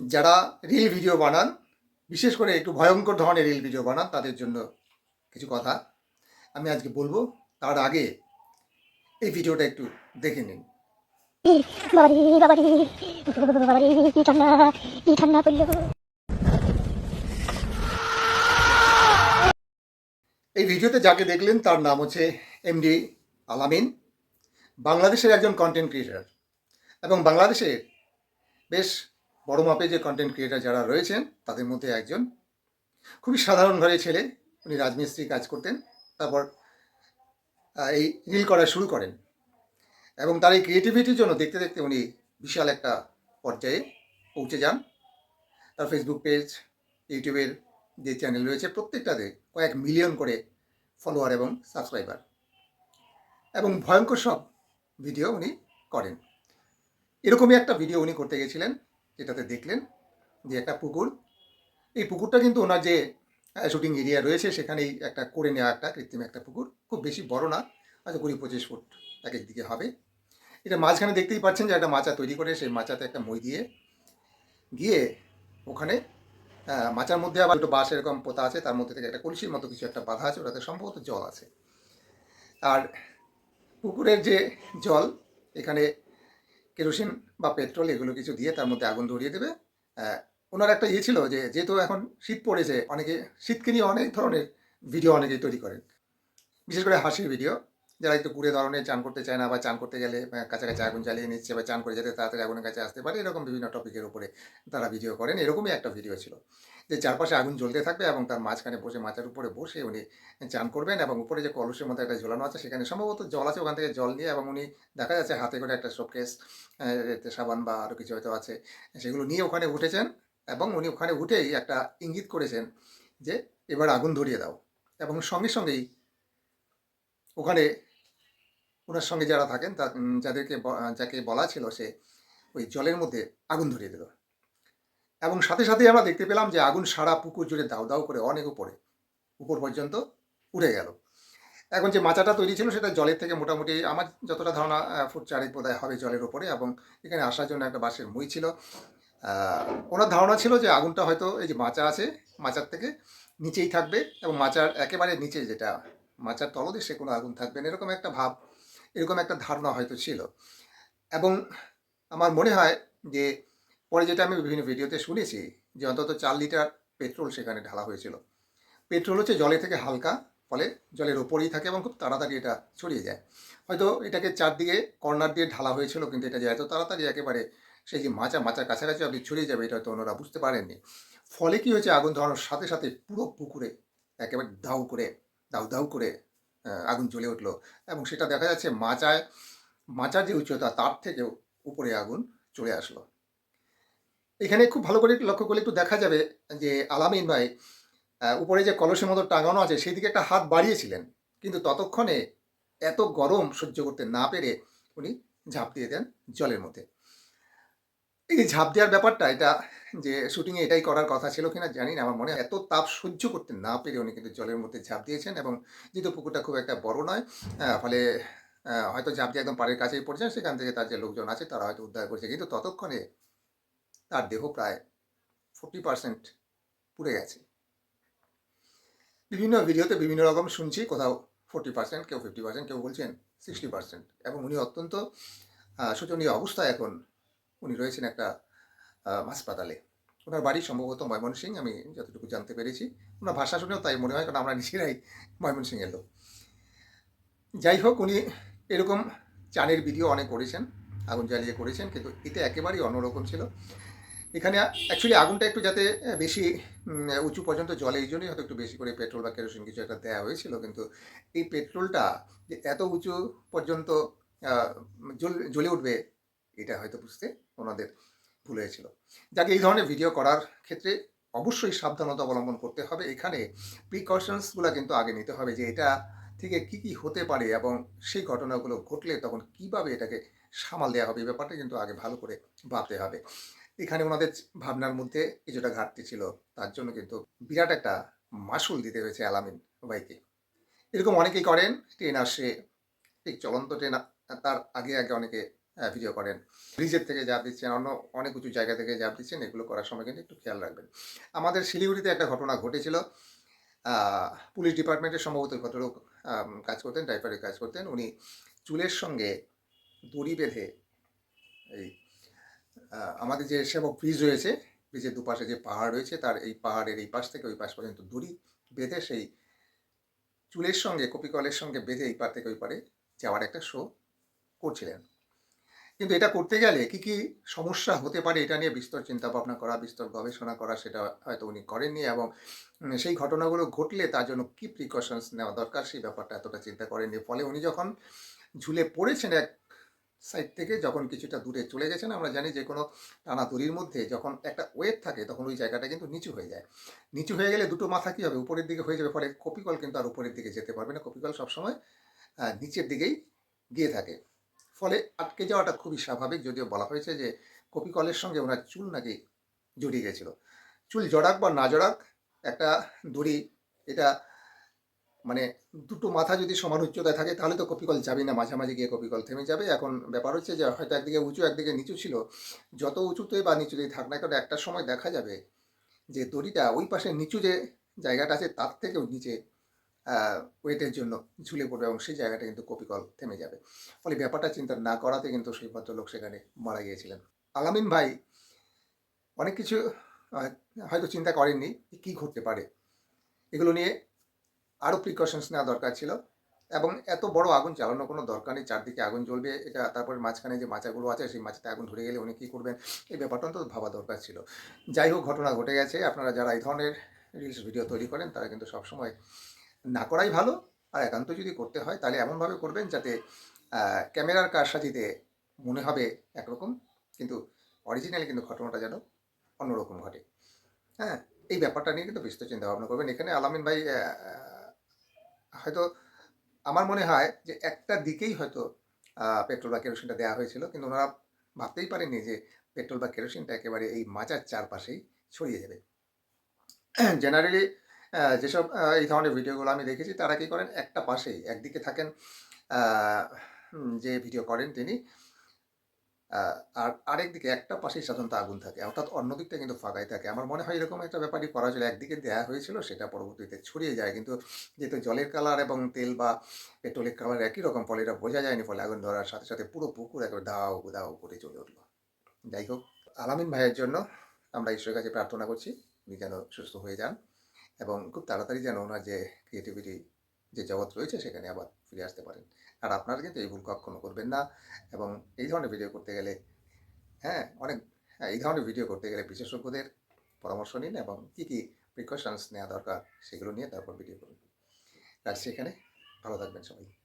যারা reel video বানান, বিশেষ করে একটু ভয়ঙ্কর ধরনের রিল ভিডিও বানান, তাদের জন্য কিছু কথা আমি আজকে বলব। তার আগে এই ভিডিওটা একটু দেখে নিন। এই ভিডিওতে যাকে দেখলেন, তার নাম হচ্ছে এমডি আলামিন, বাংলাদেশের একজন কন্টেন্ট ক্রিয়েটার এবং বাংলাদেশের বেশ বড় মাপে যে কন্টেন্ট ক্রিয়েটার যারা রয়েছেন, তাদের মধ্যে একজন খুবই সাধারণ ঘরের ছেলে, উনি রাজমিস্ত্রি কাজ করতেন, তারপর এই রিল করা শুরু করেন। এবং তার এই ক্রিয়েটিভিটির জন্য দেখতে দেখতে উনি বিশাল একটা পর্যায়ে পৌঁছে যান। তার ফেসবুক পেজ ইউটিউবের যে চ্যানেল রয়েছে, প্রত্যেকটাতে কয়েক মিলিয়ন করে ফলোয়ার এবং সাবস্ক্রাইবার এবং ভয়ঙ্কর সব ভিডিও উনি করেন। এরকমই একটা ভিডিও উনি করতে গেছিলেন। যেটাতে দেখলেন যে একটা পুকুর। এই পুকুরটা কিন্তু ওনার যে শুটিং এরিয়া রয়েছে, সেখানেই একটা করে নেওয়া একটা কৃত্রিম একটা পুকুর। খুব বেশি বড় না হয়তো কুড়ি পঁচিশ ফুট এক এক দিকে হবে। এটা মাঝখানে দেখতেই পাচ্ছেন যে একটা মাচা তৈরি করে, সেই মাচাতে একটা মই দিয়ে, গিয়ে ওখানে মাচার মধ্যে আবার দুটো বাঁশ এরকম পোতা আছে, তার মধ্যে থেকে একটা কলসির মতো কিছু একটা বাধা আছে, ওটাতে সম্ভবত জল আছে। আর পুকুরের যে জল, এখানে কেরোসিন বা পেট্রোল এগুলো কিছু দিয়ে তার মধ্যে আগুন ধরিয়ে দেবে। ওনার একটা ইয়ে ছিল যে, যেহেতু এখন শীত পড়েছে, অনেকে শীতকে নিয়ে অনেক ধরনের ভিডিও অনেকেই তৈরি করেন। বিশেষ করে হাসির ভিডিও। যারা একটু কুড়ে ধরনের চান করতে চায় না বা চান করতে গেলে কাছাকাছি আগুন জ্বালিয়ে নিচ্ছে বা চান করে যেতে তাড়াতাড়ি আগুনের কাছে আসতে পারে, এরকম বিভিন্ন টপিকের উপরে তারা ভিডিও করেন। এরকমই একটা ভিডিও ছিল। যে চারপাশে আগুন জ্বলতে থাকবে এবং তার মাঝখানে বসে মাথার উপরে বসে উনি চান করবেন এবং উপরে যে কলসের মধ্যে একটা ঝোলানো আছে, সেখানে সম্ভবত জল আছে, ওখান থেকে জল নিয়ে এবং উনি দেখা যাচ্ছে হাতে করে একটা শোকেস সাবান বা আরও কিছু হয়তো আছে, সেগুলো নিয়ে ওখানে উঠেছেন এবং উনি ওখানে উঠেই একটা ইঙ্গিত করেছেন যে এবার আগুন ধরিয়ে দাও এবং সঙ্গে সঙ্গেই ওখানে ওনার সঙ্গে যারা থাকেন তা যাদেরকে যাকে বলা ছিল সে ওই জলের মধ্যে আগুন ধরিয়ে দিল। এবং সাথে সাথে আমরা দেখতে পেলাম যে আগুন সারা পুকুর জুড়ে দাউ দাউ করে অনেক উপরে, উপর পর্যন্ত উড়ে গেল। এখন যে মাচাটা তৈরি ছিল সেটা জলের থেকে মোটামুটি আমার যতটা ধারণা ফুট চারেক বোধহয় হবে জলের উপরে এবং এখানে আসার জন্য একটা বাঁশের মই ছিল। ওনার ধারণা ছিল যে আগুনটা হয়তো এই যে মাচা আছে, মাচার থেকে নিচেই থাকবে এবং মাচার একেবারে নিচে যেটা মাচার তলদেশে কোনো আগুন থাকবে না, এরকম একটা ভাব, এরকম একটা ধারণা হয়তো ছিল। এবং আমার মনে হয় যে পরে যেটা আমি বিভিন্ন ভিডিওতে শুনেছি যে অন্তত চার লিটার পেট্রোল সেখানে ঢালা হয়েছিল। পেট্রোল হচ্ছে জলে থেকে হালকা, ফলে জলের ওপরেই থাকে এবং খুব তাড়াতাড়ি এটা ছড়িয়ে যায়। হয়তো এটাকে চারদিকে কর্নার দিয়ে ঢালা হয়েছিল, কিন্তু এটা যে এত তাড়াতাড়ি একেবারে সেই যে মাচা মাচার কাছাকাছি আপনি ছড়িয়ে যাবে, এটা হয়তো ওনারা বুঝতে পারেননি। ফলে কি হয়েছে? আগুন ধরানোর সাথে সাথে পুরো পুকুরে একেবারে দাউ করে দাউ দাউ করে আগুন জ্বলে উঠল। এবং সেটা দেখা যাচ্ছে মাচায়, মাচার যে উচ্চতা, তার থেকেও উপরে আগুন চলে আসলো। এখানে খুব ভালো করে লক্ষ্য করলে একটু দেখা যাবে যে আলামিন ভাই উপরে যে কলসের মতো টাঙানো আছে, সেই দিকে একটা হাত বাড়িয়েছিলেন। কিন্তু ততক্ষণে এত গরম সহ্য করতে না পেরে উনি ঝাঁপ দিয়ে দেন জলের মধ্যে। এই যে ঝাঁপ দেওয়ার ব্যাপারটা, এটা যে শুটিংয়ে এটাই করার কথা ছিল কিনা জানি না। আমার মনে এত তাপ সহ্য করতে না পেরে উনি কিন্তু জলের মধ্যে ঝাঁপ দিয়েছেন এবং যেহেতু পুকুরটা খুব একটা বড় নয় ফলে হয়তো ঝাঁপ দিয়ে একদম পাড়ের কাছেই পড়েছেন সেখান থেকে তার যে লোকজন আছে তারা হয়তো উদ্ধার করেছে। কিন্তু ততক্ষণে তার দেহ প্রায় ফোর্টি পার্সেন্ট পুড়ে গেছে। বিভিন্ন ভিডিওতে বিভিন্ন রকম শুনছি, কোথাও ফোর্টি পার্সেন্ট কেউ ফিফটি পার্সেন্ট কেউ বলছেন সিক্সটি পার্সেন্ট এবং উনি অত্যন্ত শোচনীয় অবস্থায় এখন উনি রয়েছেন একটা হাসপাতালে। ওনার বাড়ি সম্ভবত ময়মনসিং আমি যতটুকু জানতে পেরেছি। ওনার ভাষা শুনেও তাই মনে হয়, কারণ আমরা নিজেরাই ময়মনসিংহের লোক। যাই হোক, উনি এরকম চানের ভিডিও অনেক করেছেন, আগুন জ্বালিয়ে করেছেন, কিন্তু এটা একেবারেই অন্যরকম ছিল। এখানে অ্যাকচুয়ালি আগুনটা একটু যাতে বেশি উঁচু পর্যন্ত জলে, এই জন্যই হয়তো একটু বেশি করে পেট্রোল বা কেরোসিন কিছু একটা দেওয়া হয়েছিল। কিন্তু এই পেট্রোলটা যে এত উঁচু পর্যন্ত জ্বল- উঠবে, এটা হয়তো বুঝতে ওনাদের ভুল হয়েছিল। যাকে, এই ধরনের ভিডিও করার ক্ষেত্রে অবশ্যই সাবধানতা অবলম্বন করতে হবে। এখানে প্রিকশনসগুলো কিন্তু আগে নিতে হবে যে এটা থেকে কি কি হতে পারে এবং সেই ঘটনাগুলো ঘটলে তখন কীভাবে এটাকে সামাল দেওয়া হবে, এই ব্যাপারটা কিন্তু আগে ভালো করে ভাবতে হবে। এখানে ওনাদের ভাবনার মধ্যে কিছুটা ঘাটতি ছিল। তার জন্য কিন্তু বিরাট একটা মাসুল দিতে হয়েছে আলামিন ভাইকে। এরকম অনেকেই করেন, ট্রেন আসে, ঠিক চলন্ত ট্রেন তার আগে আগে অনেকে ভিডিও করেন। ব্রিজের থেকে জাপ দিচ্ছেন, অন্য অনেক উঁচু জায়গা থেকে জাপ দিচ্ছেন, এগুলো করার সময় কিন্তু একটু খেয়াল রাখবেন। আমাদের শিলিগুড়িতে একটা ঘটনা ঘটেছিল। পুলিশ ডিপার্টমেন্টের সম্ভবত ভদ্রলোক কাজ করতেন ড্রাইভারের কাজ করতেন। উনি চুলের সঙ্গে দড়ি বেঁধে এই আমাদের যে সেবক ব্রিজ রয়েছে, ব্রিজের দুপাশে যে পাহাড় রয়েছে, তার এই পাহাড়ের এই পাশ থেকে ওই পাশ পর্যন্ত দড়ি বেঁধে সেই চুলের সঙ্গে, কপিকলের সঙ্গে বেঁধে এই পার থেকে ওই পারে যাওয়ার একটা শো করছিলেন। কিন্তু এটা করতে গেলে কি কি সমস্যা হতে পারে এটা নিয়ে বিস্তর চিন্তা ভাবনা করা, বিস্তর গবেষণা করা, সেটা হয়তো উনি করেননি এবং সেই ঘটনাগুলো ঘটলে তার জন্য কি প্রিকশনস নেওয়া দরকার সেই ব্যাপারটা এতটা চিন্তা করেননি। ফলে উনি যখন ঝুলে পড়েছেন এক সাইড থেকে যখন কিছুটা দূরে চলে গেছেন, আমরা জানি যে কোনো টানা দড়ির মধ্যে যখন একটা ওয়েট থাকে, তখন ওই জায়গাটা কিন্তু নিচু হয়ে যায়। নিচু হয়ে গেলে দুটো মাথা কী হবে? উপরের দিকে হয়ে যাবে, ফলে কপিকল কিন্তু আর উপরের দিকে যেতে পারবে না। কপিকল সবসময় নিচের দিকেই গিয়ে থাকে। ফলে আটকে যাওয়াটা খুবই স্বাভাবিক, যদিও বলা হয়েছে যে কপিকলের সঙ্গে ওনার চুল নাকি জড়িয়ে গেছিল। চুল জড়াক বা না জড়াক, একটা দড়ি, এটা মানে দুটো মাথা যদি সমান উচ্চতায় থাকে, তাহলে তো কপিকল যাবে না। মাঝামাঝি গিয়ে কপিকল থেমে যাবে। এখন ব্যাপার হচ্ছে যে, হয়তো একদিকে উঁচু, একদিকে নিচু ছিল। যত উঁচুতে বা নিচুতেই থাক না কারণ একটা সময় দেখা যাবে যে, দড়িটা ওই পাশে নিচু যে জায়গাটা আছে, তার থেকেও নিচে ওয়েটের জন্য ঝুলে পড়বে এবং সেই জায়গাটা কিন্তু কপিকল থেমে যাবে। ফলে ব্যাপারটা চিন্তা না করাতে কিন্তু সেই ভদ্রলোক সেখানে মারা গিয়েছিলেন। আলামিন ভাই, অনেক কিছু হয়তো চিন্তা করেননি কী ঘটতে পারে। এগুলো নিয়ে আরও প্রিকশনস নেওয়া দরকার ছিল এবং এত বড় আগুন চালানোর কোনো দরকার নেই, চারদিকে আগুন জ্বলবে, এটা তারপরে মাঝখানে যে মাচাগুলো আছে, সেই মাচাতে আগুন ধরে গেলে উনি কী করবেন, এই ব্যাপারটা অন্তত ভাবা দরকার ছিল। যাই হোক, ঘটনা ঘটে গেছে, আপনারা যারা এই ধরনের রিলস ভিডিও তৈরি করেন, তারা কিন্তু সবসময় না করাই ভালো, আর একান্ত যদি করতে হয়, তাহলে এমনভাবে করবেন যাতে ক্যামেরার কারসাজিতে মনে হবে একরকম, কিন্তু অরিজিনালি কিন্তু ঘটনাটা যেন অন্যরকম ঘটে। হ্যাঁ এই ব্যাপারটা নিয়ে কিন্তু বিস্তর চিন্তা ভাবনা করবেন। এখানে আলামিন ভাই হয়তো আমার মনে হয় যে একটা দিকেই হয়তো পেট্রোল বা কেরোসিনটা দেওয়া হয়েছিল, কিন্তু ওনারা ভাবতেই পারেননি যে পেট্রোল বা কেরোসিনটা একেবারে এই মাচার চারপাশেই ছড়িয়ে যাবে। জেনারেলি যেসব এই ধরনের ভিডিওগুলো আমি দেখেছি, তারা কী করেন, একটা পাশেই, একদিকে থাকেন যে ভিডিও করেন তিনি আর আরেক দিকে একটা পাশেই সাধারণত আগুন থাকে, অর্থাৎ অন্য দিকটা কিন্তু ফাঁকাই থাকে। আমার মনে হয় এরকম একটা ব্যাপারই করা ছিল একদিকে দেওয়া হয়েছিল, সেটা পরবর্তীতে ছড়িয়ে যায়। কিন্তু যেহেতু জলের কালার এবং তেল বা পেট্রোলের কালার একই রকম, ফলে এটা বোঝা যায়নি, ফলে আগুন ধরার সাথে সাথে পুরো পুকুর একবার দাও দাও করে চলে উঠল। যাই হোক, আলামিন ভাইয়ের জন্য আমরা ঈশ্বরের কাছে প্রার্থনা করছি, উনি যেন সুস্থ হয়ে যান এবং খুব তাড়াতাড়ি যেন ওনার যে ক্রিয়েটিভিটি যে জগৎ রয়েছে, সেখানে আবার ফিরে আসতে পারেন। আর আপনারা কিন্তু এই ভুল কখনো করবেন না এবং এই ধরনের ভিডিও করতে গেলে হ্যাঁ অনেক হ্যাঁ, এই ধরনের ভিডিও করতে গেলে বিশেষজ্ঞদের পরামর্শ নিন এবং কী কী প্রিকশনস নেওয়া দরকার সেগুলো নিয়ে তারপর ভিডিও করুন। রাখছি সেখানে ভালো থাকবেন সবাই।